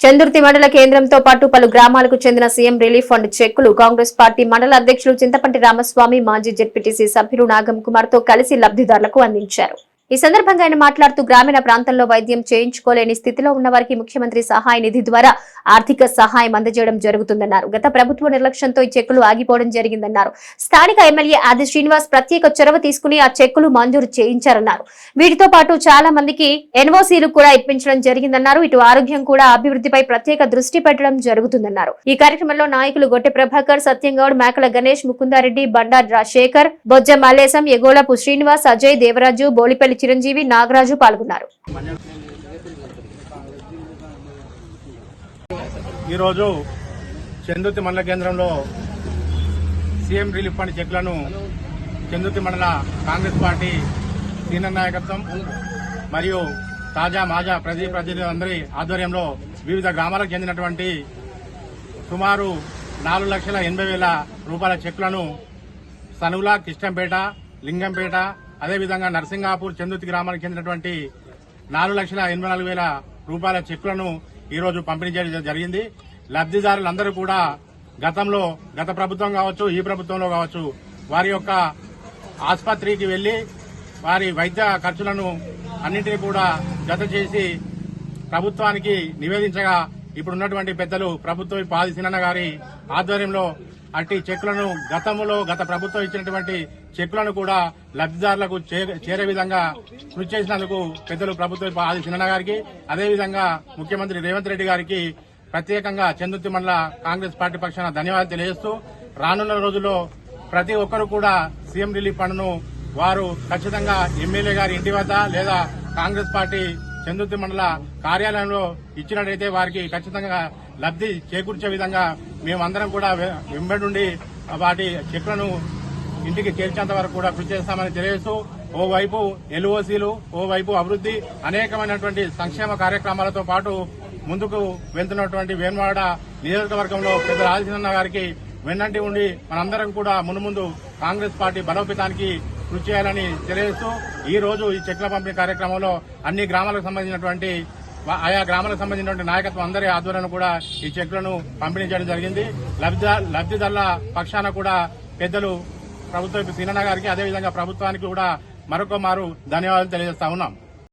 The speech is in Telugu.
చందుర్తి మండల కేంద్రంతో పాటు పలు గ్రామాలకు చెందిన సీఎం రిలీఫ్ ఫండ్ చెక్కులు కాంగ్రెస్ పార్టీ మండల అధ్యక్షులు చింతపంటి రామస్వామి మాజీ జెడ్పీటీసీ సభ్యులు నాగం కుమార్తో కలిసి లబ్ధిదారులకు అందించారు. ఈ సందర్భంగా ఆయన మాట్లాడుతూ గ్రామీణ ప్రాంతంలో వైద్యం చేయించుకోలేని స్థితిలో ఉన్న వారికి ముఖ్యమంత్రి సహాయ నిధి ద్వారా ఆర్థిక సహాయం అందజేయడం జరుగుతుందన్నారు. గత ప్రభుత్వ నిర్లక్ష్యంతో ఈ చెక్కులు ఆగిపోవడం జరిగిందన్నారు. స్థానిక ఎమ్మెల్యే ఆది శ్రీనివాస్ ప్రత్యేక చొరవ తీసుకుని ఆ చెక్కులు మంజూరు చేయించారన్నారు. వీటితో పాటు చాలా మందికి ఎన్ఓసీలు కూడా ఇప్పించడం జరిగిందన్నారు. ఇటు ఆరోగ్యం కూడా అభివృద్ధిపై ప్రత్యేక దృష్టి పెట్టడం జరుగుతుందన్నారు. ఈ కార్యక్రమంలో నాయకులు గొట్టె ప్రభాకర్ సత్యంగౌడ్ మేకల గణేష్ ముకుందారెడ్డి బండార్ రాజశేఖర్ బొజ్జ మల్లేశం ఎగోళపు శ్రీనివాస్ అజయ్ దేవరాజు బోలిపల్లి చిరంజీవి నాగరాజు పాల్గొన్నారు. ఈరోజు చందుతి మండల కేంద్రంలో సీఎం రిలీఫ్ ఫండ్ చెక్లను చందుతి మండల కాంగ్రెస్ పార్టీ సీనియర్ నాయకత్వం మరియు తాజా మాజా ప్రజీ ప్రతినిధులందరి ఆధ్వర్యంలో వివిధ గ్రామాలకు చెందినటువంటి సుమారు నాలుగు లక్షల ఎనభై వేల రూపాయల చెక్లను సనువుల కిష్టంపేట లింగంపేట అదేవిధంగా నర్సింగాపూర్ చందుతి గ్రామానికి చెందినటువంటి నాలుగు లక్షల ఎనభై నాలుగు వేల రూపాయల చెక్కులను ఈరోజు పంపిణీ చేయడం జరిగింది. లబ్దిదారులందరూ కూడా గతంలో గత ప్రభుత్వం కావచ్చు ఈ ప్రభుత్వంలో కావచ్చు వారి యొక్క ఆసుపత్రికి వెళ్ళి వారి వైద్య ఖర్చులను అన్నింటినీ కూడా జత చేసి ప్రభుత్వానికి నివేదించగా ఇప్పుడున్నటువంటి పెద్దలు ప్రభుత్వం పాది సినన్న గారి ఆధ్వర్యంలో అట్టి చెక్కులను గతంలో గత ప్రభుత్వం ఇచ్చినటువంటి చెక్కులను కూడా లబ్దిదారులకు చేరే విధంగా కృషి చేసినందుకు పెద్దలు ప్రభుత్వం ఆది సినన్న గారికి అదేవిధంగా ముఖ్యమంత్రి రేవంత్ రెడ్డి గారికి ప్రత్యేకంగా చందుర్తి మండల కాంగ్రెస్ పార్టీ పక్షాన ధన్యవాదాలు తెలియజేస్తూ రానున్న రోజుల్లో ప్రతి ఒక్కరు కూడా సీఎం రిలీఫ్ ఫండ్ను వారు ఖచ్చితంగా ఎమ్మెల్యే గారి ఇంటి వద్ద లేదా కాంగ్రెస్ పార్టీ చందుర్తి మండల కార్యాలయంలో ఇచ్చినట్టయితే వారికి ఖచ్చితంగా లబ్ధి చేకూర్చే విధంగా మేమందరం కూడా వెంబడి వెంబడుండి వాటి చెక్లను ఇంటికి చేర్చేంత వరకు కూడా కృషి చేస్తామని తెలియజేస్తూ ఓవైపు ఎల్ఓసీలు ఓవైపు అభివృద్ధి అనేకమైనటువంటి సంక్షేమ కార్యక్రమాలతో పాటు ముందుకు వెళ్తున్నటువంటి వేన్వాడ నియోజకవర్గంలో పెద్ద రాజకీయ గారికి వెన్నంటి ఉండి మనందరం కూడా మునుముందు కాంగ్రెస్ పార్టీ బలోపేతానికి కృషి చేయాలని తెలియజేస్తూ ఈ రోజు ఈ చెట్ల పంపిణీ కార్యక్రమంలో అన్ని గ్రామాలకు సంబంధించినటువంటి ఆయా గ్రామాలకు సంబంధించినటువంటి నాయకత్వం అందరి ఆధ్వర్యంలో కూడా ఈ చెక్లను పంపిణీ చేయడం జరిగింది. లబ్ధి లబ్ధిదారుల పక్షాన కూడా పెద్దలు ప్రభుత్వ సీనన్న గారికి అదేవిధంగా ప్రభుత్వానికి కూడా మరొక మారు ధన్యవాదాలు తెలియజేస్తా ఉన్నాం.